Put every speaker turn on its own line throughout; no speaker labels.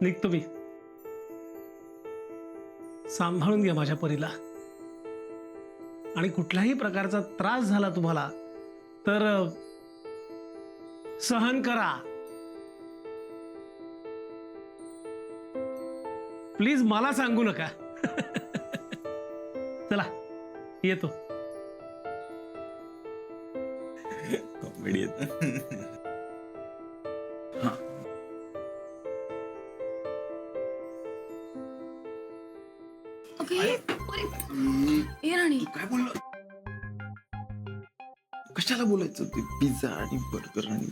निघतो मी. सांभाळून घ्या माझ्या परीला. आणि कुठल्याही प्रकारचा त्रास झाला तुम्हाला तर सहन करा. प्लीज मला सांगू नका. चला येतो.
कशाला बोलायचं? ते पिझ्झा आणि बर्गर आणि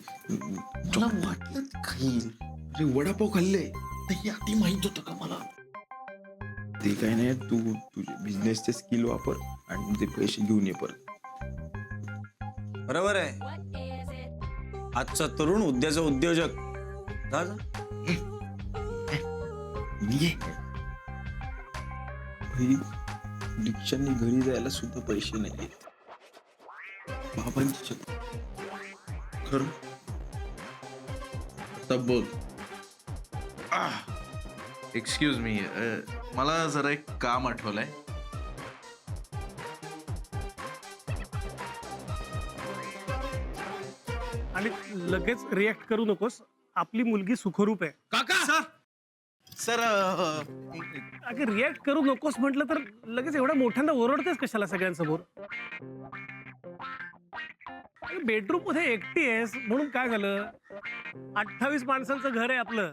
मला वाटलं खाईल. अरे वडापाव खाल्ले. तर हे आधी माहीत होतं का मला? ते काय नाही तू तुझे बिझनेसचे स्किल वापर आणि ते पैसे घेऊन ये परत.
बरोबर आहे. आजचा तरुण उद्याचा उद्योजक. जा जा.
ये. भाई रिक्षाने घरी जायला सुद्धा पैसे नाही शपथ. खरं? आता बघ.
एक्सक्यूज मी मला जरा एक काम आठवलंय.
आणि लगेच रिॲक्ट करू नकोस. आपली मुलगी सुखरूप आहे.
काका! सर सर
अगं रिॲक्ट करू नकोस म्हटलं तर लगेच एवढ्या मोठ्यांदा ओरडतेस कशाला सगळ्यांसमोर? बेडरूममध्ये एकटी आहेस म्हणून काय झालं? अठ्ठावीस माणसांचं घर आहे आपलं.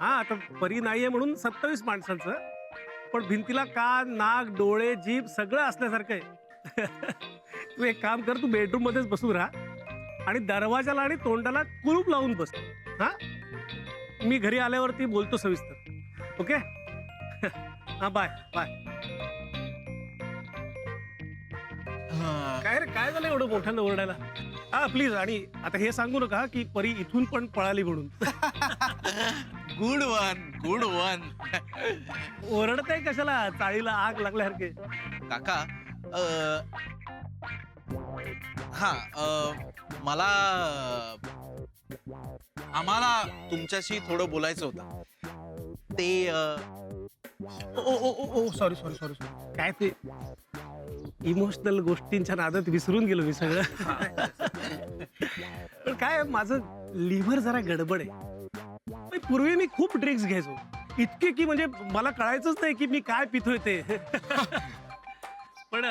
हा आता परी नाहीये म्हणून सत्तावीस माणसांचं. पण भिंतीला कान नाक डोळे जीभ सगळं असल्यासारखं आहे. तू एक काम कर तू बेडरूम मध्येच बसून राहा. आणि दरवाजाला आणि तोंडाला कुलूप लावून बस. हा? मी घरी आल्यावरती बोलतो सविस्तर. ओके? हा बाय बाय काय रे काय झालं एवढं मोठ्यानं ओरडायला? हा प्लीज आणि आता हे सांगू नका की परी इथून पण पळाली म्हणून.
गुड वन गुड वन
ओरडताय कशाला? चाळीला आग लागल्यासारखे
काका हा मला आम्हाला तुमच्याशी थोडं बोलायचं होतं. ते अ,
ओ ओ ओ ओ सॉरी सॉरी सॉरी काय ते? इमोशनल गोष्टींच्या नादात विसरून गेलो मी सगळं. पण काय माझं लिव्हर जरा गडबड आहे. पूर्वी मी खूप ड्रिंक्स घ्यायचो. इतके की म्हणजे मला कळायचंच नाही की मी काय पितोय ते. पण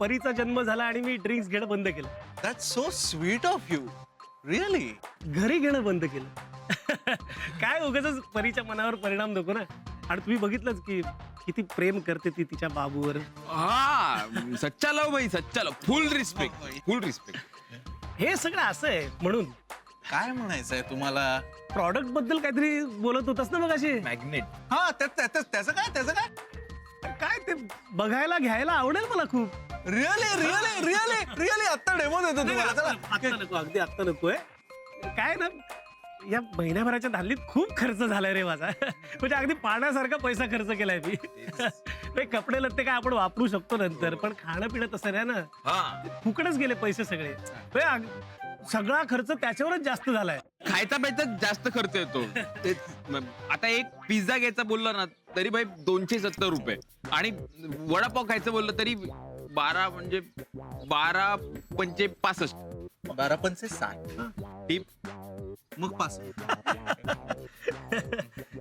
परीचा जन्म झाला आणि मी ड्रिंक्स घेणं बंद केलं.
So sweet of you. Really?
घरी घेणं बंद केलं. काय उगाच परीच्या मनावर परिणाम नको ना. आणि तुम्ही बघितलंच की किती प्रेम करते ती तिच्या बाबूवर.
हा सच्चा लव भाई सच्चा love full respect full respect
हे सगळं असं आहे म्हणून.
काय म्हणायचंय तुम्हाला?
प्रॉडक्टबद्दल काहीतरी बोलत होतास ना मग अशी
मॅग्नेट
हा त्या- त्या- त्या- त्याचं काय त्याचं काय?
काय ते बघायला घ्यायला आवडेल मला खूप.
रिअली रिअली रिअली रिअली आत्ता डेमो देतो तुम्हाला चला.
आत्ता नको अगदी आत्ता नकोय काय ना या महिन्याभराच्या धाल्लीत खूप खर्च झालाय रे माझा. म्हणजे अगदी पाण्यासारखा पैसा खर्च केलाय मी. कपडे लत्ते काय आपण वापरू शकतो नंतर पण खाणं पिणं तसं नाही ना.
हा.
फुकटच गेले पैसे सगळे. सगळा खर्च त्याच्यावरच जास्त झालाय.
खायचा प्यायचा जास्त खर्च येतो. आता एक पिझ्झा घ्यायचा बोललो ना तरी भाई दोनशे सत्तर रुपये. आणि वडापाव खायचं बोललं तरी बारा म्हणजे बारा पंचे पासष्ट.
बारा पंचे साठ.
टीप
मग पाच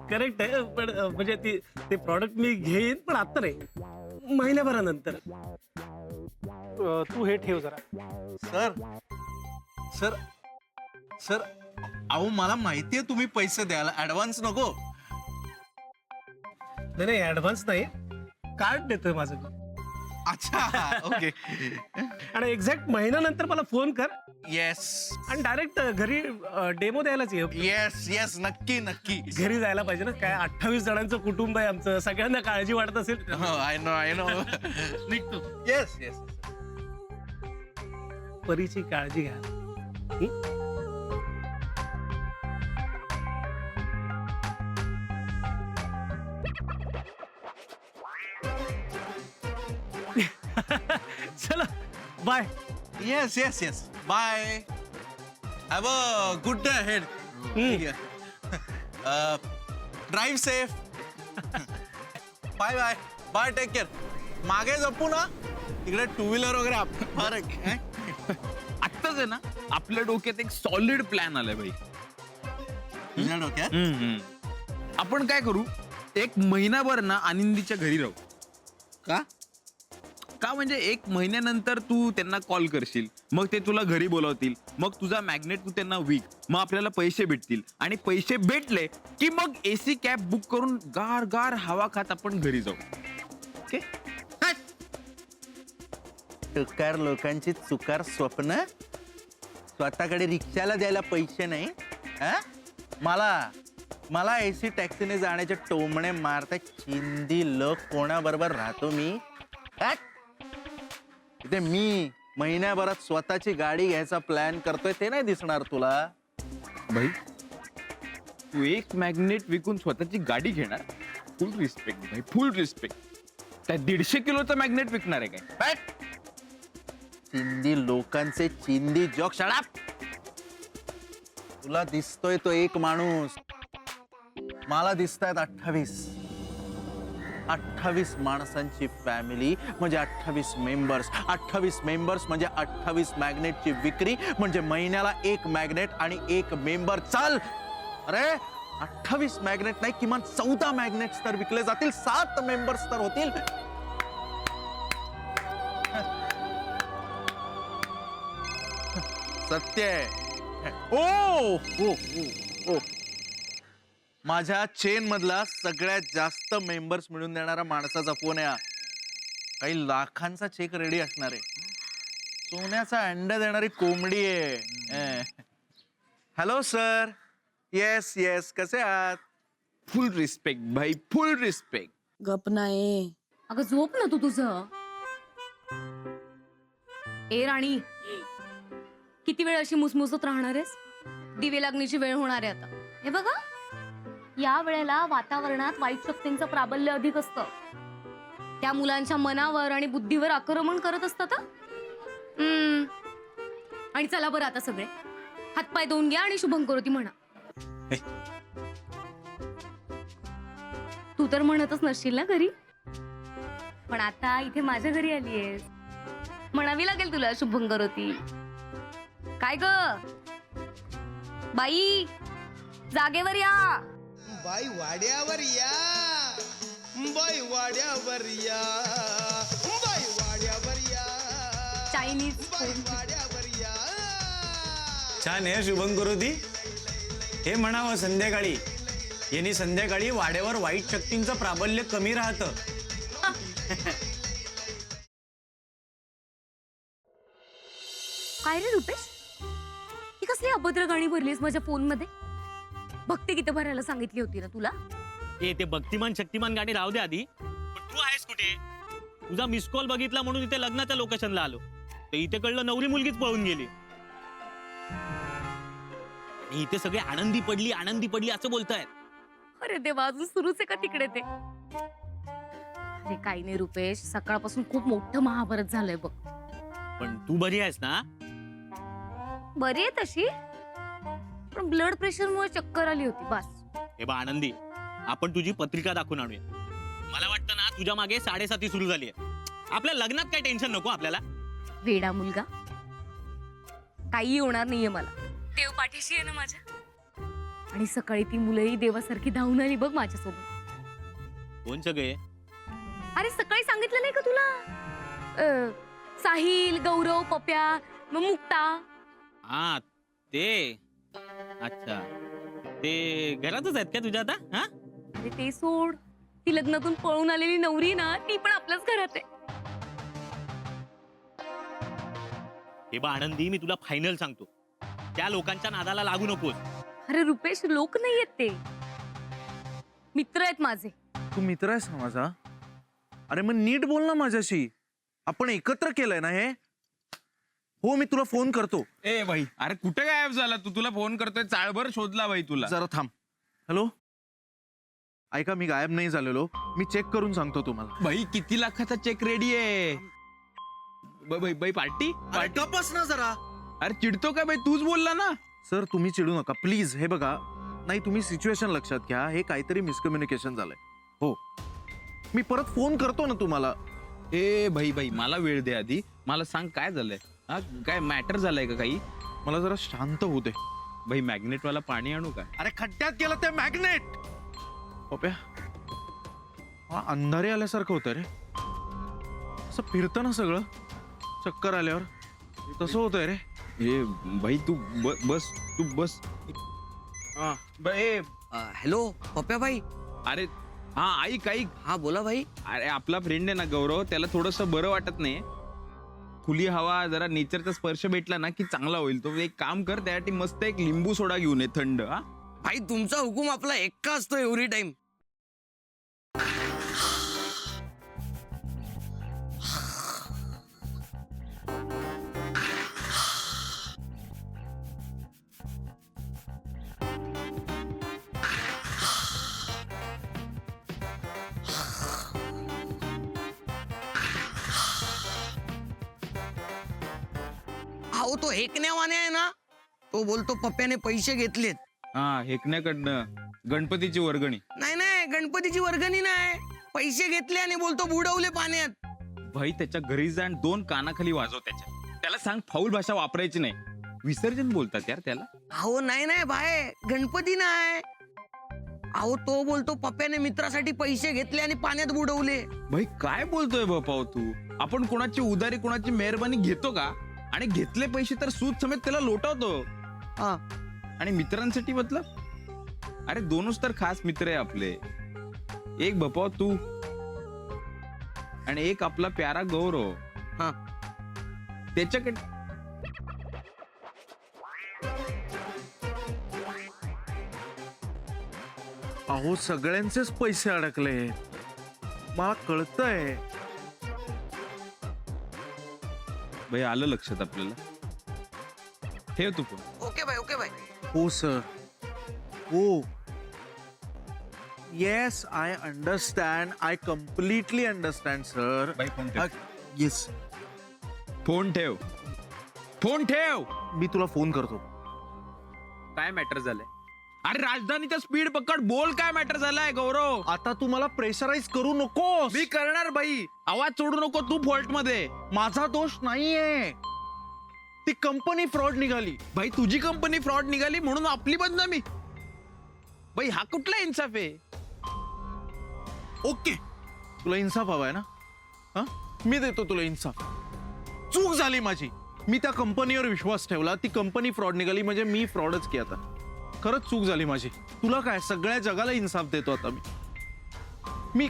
करेक्ट आहे. पण म्हणजे ती ते प्रॉडक्ट मी घेईन पण आत्ता नाही. महिन्याभरानंतर. अं, तू हे ठेव जरा.
सर सर सर अहो मला माहितीये तुम्ही पैसे द्याल ऍडव्हान्स नको.
नाही नाही ऍडव्हान्स नाही. कार्ड देतोय माझं. मी.
अच्छा ओके
आणि एक्झॅक्ट महिन्यानंतर मला फोन कर.
येस
आणि डायरेक्ट घरी डेमो द्यायलाच ये.
येस येस नक्की नक्की.
घरी जायला पाहिजे ना. काय अठ्ठावीस जणांचं कुटुंब आहे आमचं. सगळ्यांना काळजी वाटत असेल.
आय नो आय नो
निघतो.
येस येस
परीची काळजी घ्या. हं? Bye.
Yes yes yes bye have a good day head drive safe bye bye bye take care मागे जपू ना. तिकडे टू व्हीलर वगैरे आप- फार.
आत्ताच आहे ना? आपल्या डोक्यात एक सॉलिड प्लॅन आलाय भाई
तुझ्या डोक्यात?
आपण काय करू? एक महिनाभर ना आनंदीच्या घरी राहू.
का?
का म्हणजे एक महिन्यानंतर तू त्यांना कॉल करशील? मग ते तुला घरी बोलावतील. मग तुझा मॅग्नेट तू त्यांना विक. मग आपल्याला पैसे भेटतील. आणि पैसे भेटले की मग एसी कॅब बुक करून गार गार हवा खात आपण घरी जाऊ. ओके
टुकार लोकांची चुकार स्वप्न? स्वतःकडे रिक्षाला द्यायला पैसे नाही? हा? मला मला एसी टॅक्सीने जाण्याचे टोमणे मारता चिंदी लोक कोणाबरोबर राहतो मी? हट! इथे मी महिन्याभरात स्वतःची गाडी घ्यायचा प्लॅन करतोय ते नाही दिसणार तुला.
भाई तू एक मॅग्नेट विकून स्वतःची गाडी घेणार? फुल रिस्पेक्ट भाई फुल रिस्पेक्ट त्या दीडशे किलोचं मॅग्नेट विकणार आहे काय!
चिंदी लोकांचे चिंदी जॉक शाळा तुला दिसतोय तो एक माणूस. मला दिसतायत अठ्ठावीस. अठ्ठावीस माणसांची फॅमिली म्हणजे अठ्ठावीस मेंबर्स अठ्ठावीस मेंबर्स म्हणजे अठ्ठावीस मॅग्नेटची विक्री म्हणजे महिन्याला एक मॅग्नेट आणि एक मेंबर चाल! अरे अठ्ठावीस मॅग्नेट नाही किमान चौदा मॅग्नेट्स तर विकले जातील सात मेंबर्स तर होतील. सत्य आहे. ओ ओ ओ ओ माझ्या चेन मधला सगळ्यात जास्त मेंबर्स मिळून देणारा माणसाचा फोन आहे हा. काही लाखांचा चेक रेडी असणार आहे. सोन्याचा अंडा देणारी कोंबडी आहे. हॅलो सर येस येस कसे आहात?
फुल रिस्पेक्ट भाई. फुल रिस्पेक्ट
गप नाही. अगं झोप ना तू तुझं. ए राणी. किती वेळ अशी मुसमुसत राहणार आहेस? दिवे लागण्याची वेळ होणार आहे आता. हे बघा. या वेळेला वातावरणात वाईट शक्तींचं प्राबल्य अधिक असतं. त्या मुलांच्या मनावर आणि बुद्धीवर आक्रमण करत असतात. आणि चला बरं आता सगळे. हातपाय धुवून घ्या आणि शुभम करोती म्हणा. तू तर म्हणतच नसशील ना घरी. पण आता इथे माझ्या घरी आली आहेस. म्हणावी लागेल तुला शुभंकर होती काय ग? बाई जागेवर या.
बाई वाड्यावर या. बाई वाड्यावर या. बाई वाड्यावर या.
चायनीज
बाई वाड्यावर या.
छान आहे शुभम करोती. हे म्हणावं संध्याकाळी. यांनी संध्याकाळी वाड्यावर वाईट शक्तींचं प्राबल्य कमी राहतं.
काय रे रुपेश? ही कसली अभद्र गाणी भरलीस माझ्या फोनमध्ये भक्ती गीतं भरायला सांगितली होती ना तुला?
ए ते भक्तिमान शक्तिमान गाणी राहू दे आधी. पण तू आहेस कुठे? तुझा मिस कॉल बघितला म्हणून इथे लग्नाच्या लोकेशनला आलो. तर इथे कळलं नवरी मुलगीच पळून गेली. आणि इथे सगळे आनंदी पडली आनंदी पडली असं बोलतायत.
अरे देवा अजून सुरूच आहे का तिकडे ते? अरे काही नाही रुपेश सकाळपासून खूप मोठं महाभारत झालंय बघ.
पण तू बरी आहेस ना?
बरी आहे तशी? पण ब्लड प्रेशर मुळे चक्कर आली होती बस.
हे बा आनंदी. आपण तुझी पत्रिका दाखवून आणूया. मला वाटतं ना तुझ्या मागे साडेसाती सुरू झाली आहे. आपल्या लग्नात काय टेन्शन नको आपल्याला?
वेडा मुलगा. काही होणार नाहीये मला. देव पाठीशी आहे ना माझ्या. आणि सकाळी ती मुलंही देवासारखी धावून आली बघ माझ्यासोबत.
कोण सगळे?
अरे सकाळी सांगितलं नाही का तुला? अ, साहिल गौरव पप्या मग मुक्ता.
हा ते. अच्छा. ते घरातच आहेत का तुझ्या आता? हा?
अरे ते सोड. ती लग्नातून पळून आलेली नवरी ना ती पण आपल्याच घरात आहे.
हे बा आनंदी मी तुला फायनल सांगतो. त्या लोकांच्या नादाला लागू नकोस.
अरे रुपेश लोक नाही आहेत ते. मित्र आहेत माझे.
तू मित्र आहेस ना माझा? अरे मग नीट बोल ना माझ्याशी. आपण एकत्र केलंय ना हे? हो मी तुला फोन करतो.
ए भाई. अरे कुठे गायब झाला तू? तुला फोन करतोय चाळभर शोधला भाई तुला.
जरा थांब. हॅलो ऐका मी गायब नाही झालेलो. मी चेक करून सांगतो तुम्हाला.
भाई किती लाखाचा चेक रेडी आहे? ब- भाई भाई पार्टी?
अरे गप्पच ना जरा.
अरे चिडतो काय भाई? तूच बोलला ना.
सर तुम्ही चिडू नका. प्लीज हे बघा. नाही तुम्ही सिच्युएशन लक्षात घ्या. हे काहीतरी मिसकम्युनिकेशन झालंय. हो. मी परत फोन करतो ना तुम्हाला.
ए भाई भाई मला वेळ दे आधी. मला सांग काय झालंय? हा काय मॅटर झालंय का काही?
मला जरा शांत होऊ दे.
भाई मॅग्नेट वाला पाणी आणू का?
अरे खड्ड्यात गेलं ते मॅग्नेट पप्या मला अंधारे आल्यासारखं होतं रे. असं फिरतं ना सगळं. चक्कर आल्यावर. तसं होतंय रे.
ए भाई तू ब- बस तू बस. हा. ब- ए
हॅलो पप्या भाई.
अरे हा ऐक ऐक.
हा बोला भाई.
अरे आपला फ्रेंड आहे ना गौरव त्याला थोडस बरं वाटत नाही. खुली हवा जरा नेचरचा स्पर्श भेटला ना की चांगला होईल. तो एक काम कर त्यासाठी मस्त एक लिंबू सोडा घेऊन ये थंड हा.
भाई तुमचा हुकूम आपला एक्का असतो एव्हरी टाइम. तो हेकण्यावाने आहे ना तो बोलतो पप्प्याने पैसे घेतलेत.
हा हेकण्याकडनं गणपतीची वर्गणी.
नाही नाही गणपतीची वर्गणी नाही. पैसे घेतले आणि बोलतो बुडवले पाण्यात.
भाई त्याच्या घरी जा आणि दोन कानाखाली वाजव त्याच्या. त्याला सांग फाऊल भाषा वापरायची नाही. विसर्जन बोलतात यार त्याला.
अहो नाही नाही भाय गणपती नाही. अहो तो बोलतो पप्प्याने मित्रासाठी पैसे घेतले आणि पाण्यात बुडवले.
भाई काय बोलतोय बापाव तू? आपण कोणाची उदारी कोणाची मेहरबानी घेतो का? आणि घेतले पैसे तर सूद समेत त्याला लोटवतो.
हा.
आणि मित्रांसाठी मतलब? अरे दोनच तर खास मित्र आहे आपले. एक बपाव तू. आणि एक आपला प्यारा गौरव.
हा.
त्याच्याकडे
अहो सगळ्यांचेच पैसे अडकले. मला कळतंय.
भाई आलं लक्षात आपल्याला? ठेव तू पण
ओके भाई ओके भाई
हो सर हो. Yes I understand I completely understand sir
भाई फोन ठेव.
येस
फोन ठेव. फोन ठेव.
मी तुला फोन करतो.
काय मॅटर झालंय? अरे राजधानीचा स्पीड पकड. बोल काय मॅटर झालाय गौरव?
आता तू मला प्रेशराईज करू नको
मी करणार बाई. आवाज सोडू नको तू फॉल्टमध्ये.
माझा दोष नाहीये. ती कंपनी फ्रॉड निघाली.
भाई तुझी कंपनी फ्रॉड निघाली म्हणून आपली बदनामी भाई हा कुठला इन्साफ आहे?
ओके. तुला इन्साफ हवाय ना? हा? मी देतो तुला इन्साफ. चूक झाली माझी. मी त्या कंपनीवर विश्वास ठेवला. ती कंपनी फ्रॉड निघाली म्हणजे मी फ्रॉडच की आता. खरंच चूक झाली माझी. तुला काय? सगळ्या जगाला इन्साफ देतो आता मी. मी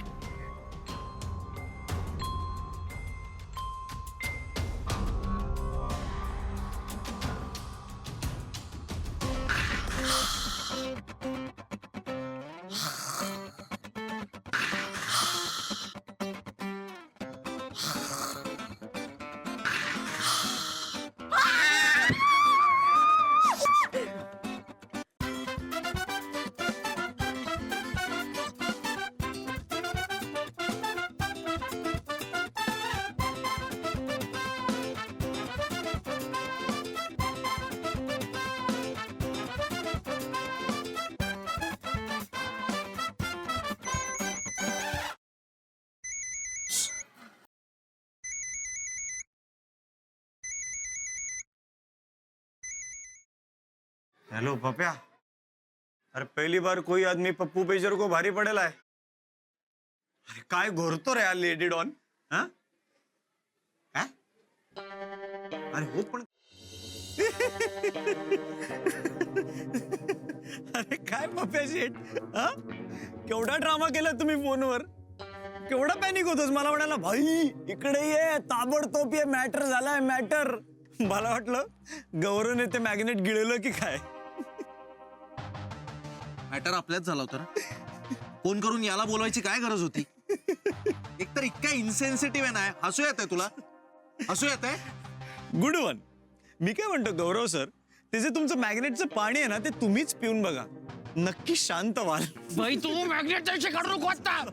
हेलो पप्या. अरे पहली बार कोई आदमी पप्पू पेजर को भारी पडेल आहे. अरे काय घोरतो रे हा लेडी डॉन? हा? हा? अरे हो पण अरे काय पप्या शेट हा? केवढा ड्रामा केला तुम्ही फोनवर? केवढा पॅनिक होतोस? मला म्हणाला भाई इकडे ये ताबडतोब ये मॅटर झालाय मॅटर मला वाटलं गौरवने ते मॅग्नेट गिळलं की काय?
मॅटर आपल्याच झाला होता ना. फोन करून याला बोलवायची काय गरज होती? एकतर इतका इन्सेन्सिटिव्ह आहे ना हसू येत आहे तुला? हसू येत आहे?
Good one. मी काय म्हणतो गौरव सर ते जे तुमचं मॅग्नेटचं पाणी आहे ना ते तुम्हीच पिऊन बघा. नक्की शांत व्हाल.
भाई तू मॅग्नेटचा विषय काढू नको आता.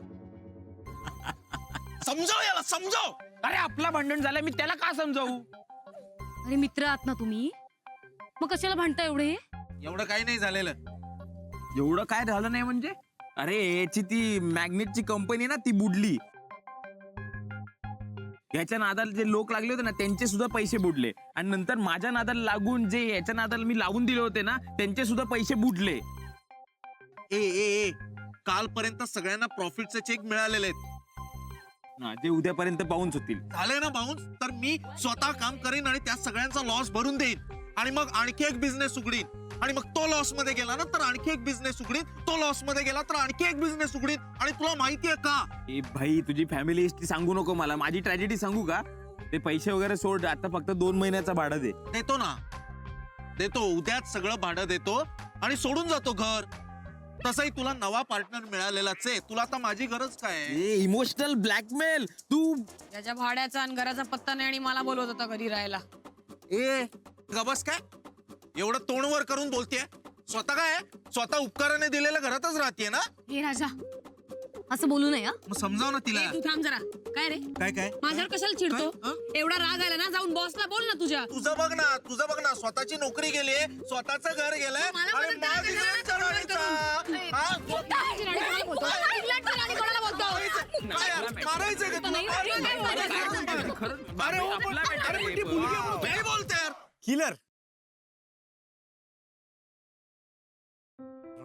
समजाव याला समजाव.
अरे आपला भांडण झालं मी त्याला का समजावू?
अरे मित्र आहात ना तुम्ही? मग कशाला भांडता एवढे?
एवढं काही नाही झालेलं.
एवढं काय झालं नाही म्हणजे? अरे याची ती मॅग्नेटची कंपनी ना ती बुडली. याच्या नादाला जे लोक लागले होते ना त्यांचे सुद्धा पैसे बुडले. आणि नंतर माझ्या नादाला लागून जे याच्या नादाला मी लावून दिले होते ना त्यांचे सुद्धा पैसे बुडले.
ए ए ए कालपर्यंत सगळ्यांना प्रॉफिटचे चेक मिळालेले आहेत.
हा, ते उद्यापर्यंत बाउन्स होतील.
झाले ना बाउन्स तर मी स्वतः काम करेन आणि त्या सगळ्यांचा लॉस भरून देईन. आणि मग आणखी एक बिझनेस उघडीन. आणि मग तो लॉसमध्ये गेला ना तर आणखी एक बिझनेस उघडीन तो लॉसमध्ये गेला तर आणखी एक बिझनेस उघडीन आणि तुला माहितीये का?
ए भाई तुझी फॅमिली हिस्ट्री सांगू नको मला. माझी ट्रॅजेडी सांगू का? ते पैसे वगैरे सोड आता फक्त दोन महिन्याचा भाडं दे.
देतो ना. देतो उद्याच सगळं भाडं देतो आणि सोडून जातो घर. तसंही तुला नवा पार्टनर मिळालेलाच आहे. तुला आता माझी गरज काय आहे?
इमोशनल ब्लॅकमेल तू
त्याच्या भाड्याचा आणि घराचा पत्ता नाही आणि मला बोलवत होता घरी राहायला.
ए गबस काय? एवढं तोंडवर करून बोलतेय स्वतः काय? स्वतः उपकाराने दिलेल्या घरातच राहते ना
हे राजा असं बोलू नये हा
मग समजाव ना तिला
ए, तू थांब जरा काय रे
काय काय
माझ्यावर कशाला चिडतो
हं?
एवढा राग आला ना जाऊन बॉसला बोल ना तुझ्या
तुझं बघ ना तुझं बघ ना स्वतःची नोकरी गेली स्वतःच घर गेलंय
मला
आणि
मदत.
हा?
बोलतो?
काय यार, मारायचंय का तुला?
नाही, नाही, नाही, नाही, नाही, नाही, नाही.
अरे हो, पण- अरे पण ती मुलगी आहे, काय बोलते यार
किलर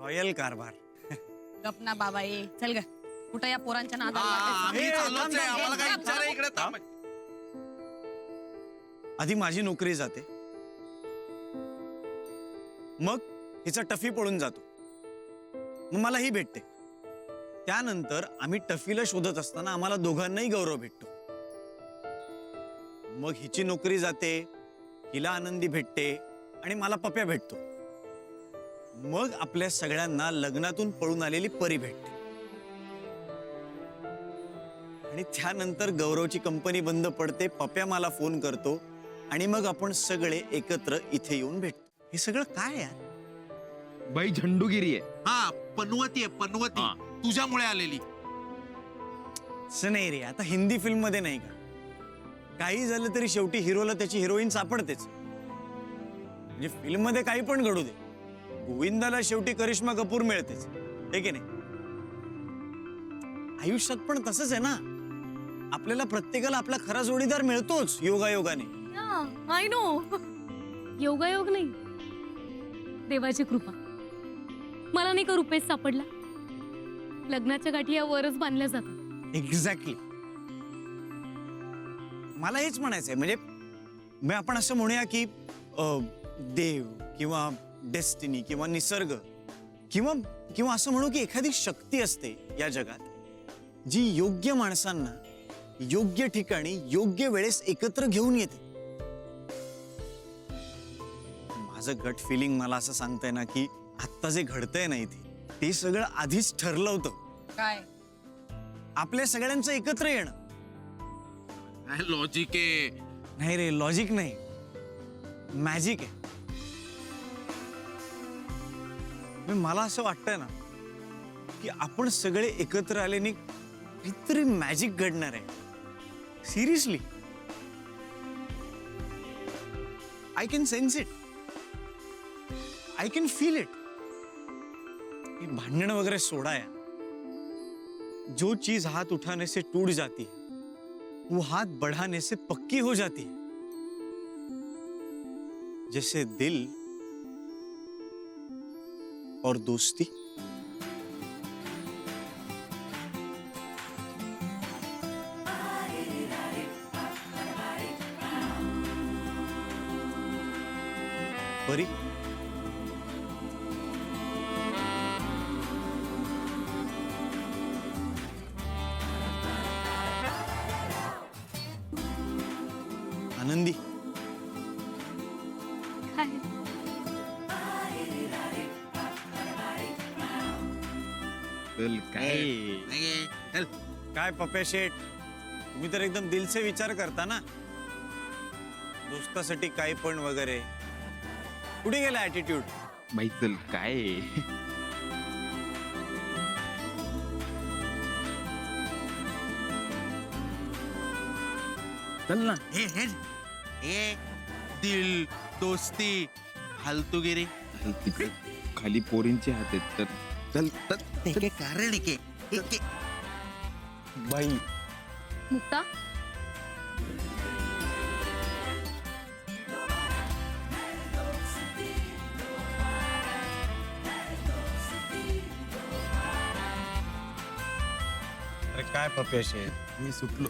रॉयल कारभार.
गप ना बाबा ए चल ग. कुठं या पोरांच्या
हा,
नादाला
आम्ही
लागायचं?
चाललोच आहे आम्हाला
थांब,
विचार आहे इकडे थांब.
आधी माझी नोकरी जाते. मग हिचा टफी पळून जातो. मग मला ही भेटते. त्यानंतर आम्ही टफीला शोधत असताना आम्हाला दोघांनाही गौरव भेटतो. मग हिची नोकरी जाते हिला आनंदी भेटते आणि मला पप्या भेटतो. मग आपल्या सगळ्यांना लग्नातून पळून आलेली परी भेटते. आणि त्यानंतर गौरवची कंपनी बंद पडते पप्या मला फोन करतो आणि मग आपण सगळे एकत्र इथे येऊन भेटतो. हे सगळं काय यार
भाई झंडूगिरी आहे.
हा पनवती आहे पनवती. तुझ्यामुळे आलेली.
असं नाही रे आता हिंदी फिल्ममध्ये नाही का? काही झालं तरी शेवटी हिरोला त्याची हिरोईन सापडतेच. म्हणजे फिल्ममध्ये काही पण घडू दे. गोविंदाला शेवटी करिश्मा कपूर मिळतेच. हे की नाही? आयुष्यात पण तसंच आहे ना. आपल्याला प्रत्येकाला आपला खरा जोडीदार मिळतोच योगायोगाने.
आय नो योगायोग नाही. देवाची कृपा. मला नाही का रुपेश सापडला? लग्नाच्या गाठी या वरच बांधल्या जातात.
एक्झॅक्टली मला हेच म्हणायचंय म्हणजे मी आपण असं म्हणूया की अं, देव किंवा डेस्टिनी किंवा निसर्ग किंवा किंवा असं म्हणू की एखादी शक्ती असते या जगात जी योग्य माणसांना योग्य ठिकाणी योग्य वेळेस एकत्र घेऊन येते. माझं गट फिलिंग मला असं सांगतंय ना की आत्ता जे घडतंय ना इथे ते सगळं आधीच ठरलं होतं.
काय?
आपल्या सगळ्यांचं एकत्र येणं.
लॉजिक आहे?
नाही रे लॉजिक नाही. मॅजिक आहे. म्हणजे मला असं वाटतंय ना की आपण सगळे एकत्र आल्याने काहीतरी मॅजिक घडणार आहे. Seriously I can sense it I can feel it भांडण वगैरे सोडा या. जो चीज हाथ उठाने से टूट जाती है वो हाथ बढ़ाने से पक्की हो जाती है जैसे दिल और दोस्ती। परी पप्या शेठ तुम्ही तर एकदम दिलसे विचार करता ना. दोस्तासाठी काय पण वगैरे. कुठे गेला ऍटिट्यूड
भाई चल काय? चल ना.
हे हे हे दिल दोस्ती फालतूगिरी.
अरे तिकडे. खाली पोरींचे हात आहेत तर. चल चल.
कारण आहे की
बाई.
मुक्ता?
अरे काय पप्या शेठ मी सुटलो.